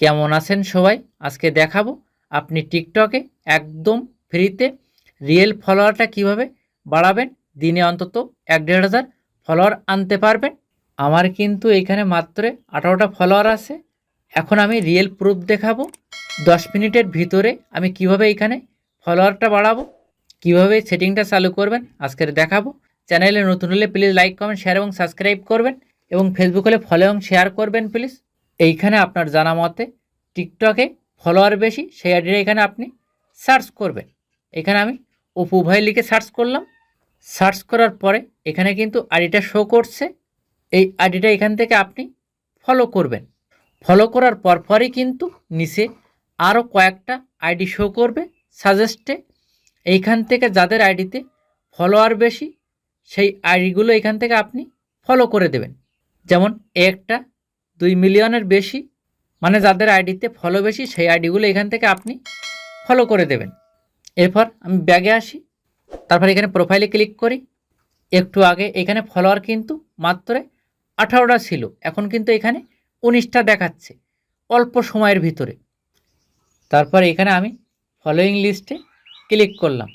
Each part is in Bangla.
কেমন আছেন সবাই? আজকে দেখাবো আপনি টিকটকে একদম ফ্রিতে রিয়েল ফলোয়ারটা কীভাবে বাড়াবেন? দিনে অন্তত এক দেড় হাজার ফলোয়ার আনতে পারবেন। আমার কিন্তু এখানে মাত্র আঠারোটা ফলোয়ার আছে। এখন আমি রিয়েল প্রুফ দেখাবো। দশ মিনিটের ভিতরে আমি কীভাবে এখানে ফলোয়ারটা বাড়াবো, কীভাবে সেটিংটা চালু করবেন আজকের দেখাবো। চ্যানেলে নতুন হলে প্লিজ লাইক, কমেন্ট, শেয়ার এবং সাবস্ক্রাইব করবেন এবং ফেসবুক হলে ফলো এবং শেয়ার করবেন প্লিজ। এইখানে আপনার জানা মতে টিকটকে ফলোয়ার বেশি, সেই আইডিটা এখানে আপনি সার্চ করবেন। এখানে আমি অপু ভাই লিখে সার্চ করলাম। সার্চ করার পরে এখানে কিন্তু আইডিটা শো করছে। এই আইডিটা এখান থেকে আপনি ফলো করবেন। ফলো করার পর পরই কিন্তু নিচে আরও কয়েকটা আইডি শো করবে সাজেস্টে এইখান থেকে যাদের আইডিতে ফলোয়ার বেশি, সেই আইডিগুলো এখান থেকে আপনি ফলো করে দেবেন। যেমন একটা দুই মিলিয়নের বেশি মানে যাদের আইডিতে ফলো বেশি, সেই আইডিগুলো এখান থেকে আপনি ফলো করে দেবেন। এরপর আমি ব্যাগে আসি, তারপর এখানে প্রোফাইলে ক্লিক করি। একটু আগে এখানে ফলোয়ার কিন্তু মাত্র আঠারোটা ছিল, এখন কিন্তু এখানে উনিশটা দেখাচ্ছে, অল্প সময়ের ভিতরে। তারপর এখানে আমি ফলোয়িং লিস্টে ক্লিক করলাম।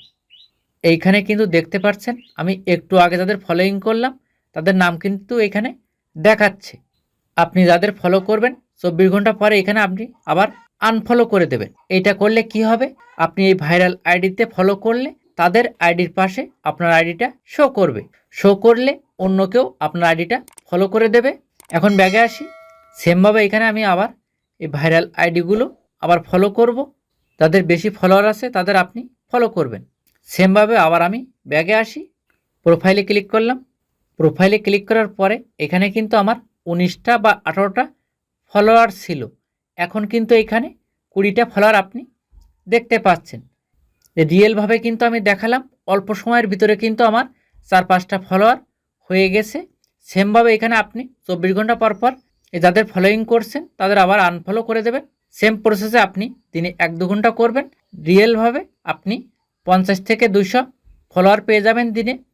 এইখানে কিন্তু দেখতে পাচ্ছেন, আমি একটু আগে যাদের ফলোয়িং করলাম, তাদের নাম কিন্তু এখানে দেখাচ্ছে। আপনি যাদের ফলো করবেন, চব্বিশ ঘণ্টা পরে এখানে আপনি আবার আনফলো করে দেবেন। এইটা করলে কি হবে? আপনি এই ভাইরাল আইডিতে ফলো করলে তাদের আইডির পাশে আপনার আইডিটা শো করবে। শো করলে অন্য কেউ আপনার আইডিটা ফলো করে দেবে। এখন ব্যাগে আসি। সেমভাবে এখানে আমি আবার এই ভাইরাল আইডিগুলো আবার ফলো করব। যাদের বেশি ফলোয়ার আছে, তাদের আপনি ফলো করবেন। সেমভাবে আবার আমি ব্যাগে আসি। প্রোফাইলে ক্লিক করলাম। প্রোফাইলে ক্লিক করার পরে এখানে কিন্তু আমার উনিশটা বা আঠারোটা ফলোয়ার ছিল। এখন কিন্তু এখানে কুড়িটা ফলোয়ার আপনি দেখতে পাচ্ছেন। রিয়েলভাবে কিন্তু আমি দেখালাম, অল্প সময়ের ভিতরে কিন্তু আমার চার পাঁচটা ফলোয়ার হয়ে গেছে। সেমভাবে এখানে আপনি চব্বিশ ঘণ্টা পর পর যাদের ফলোয়িং করছেন, তাদের আবার আনফলো করে দেবেন। সেম প্রসেসে আপনি দিনে এক দু ঘণ্টা করবেন। রিয়েলভাবে আপনি পঞ্চাশ থেকে দুশো ফলোয়ার পেয়ে যাবেন দিনে।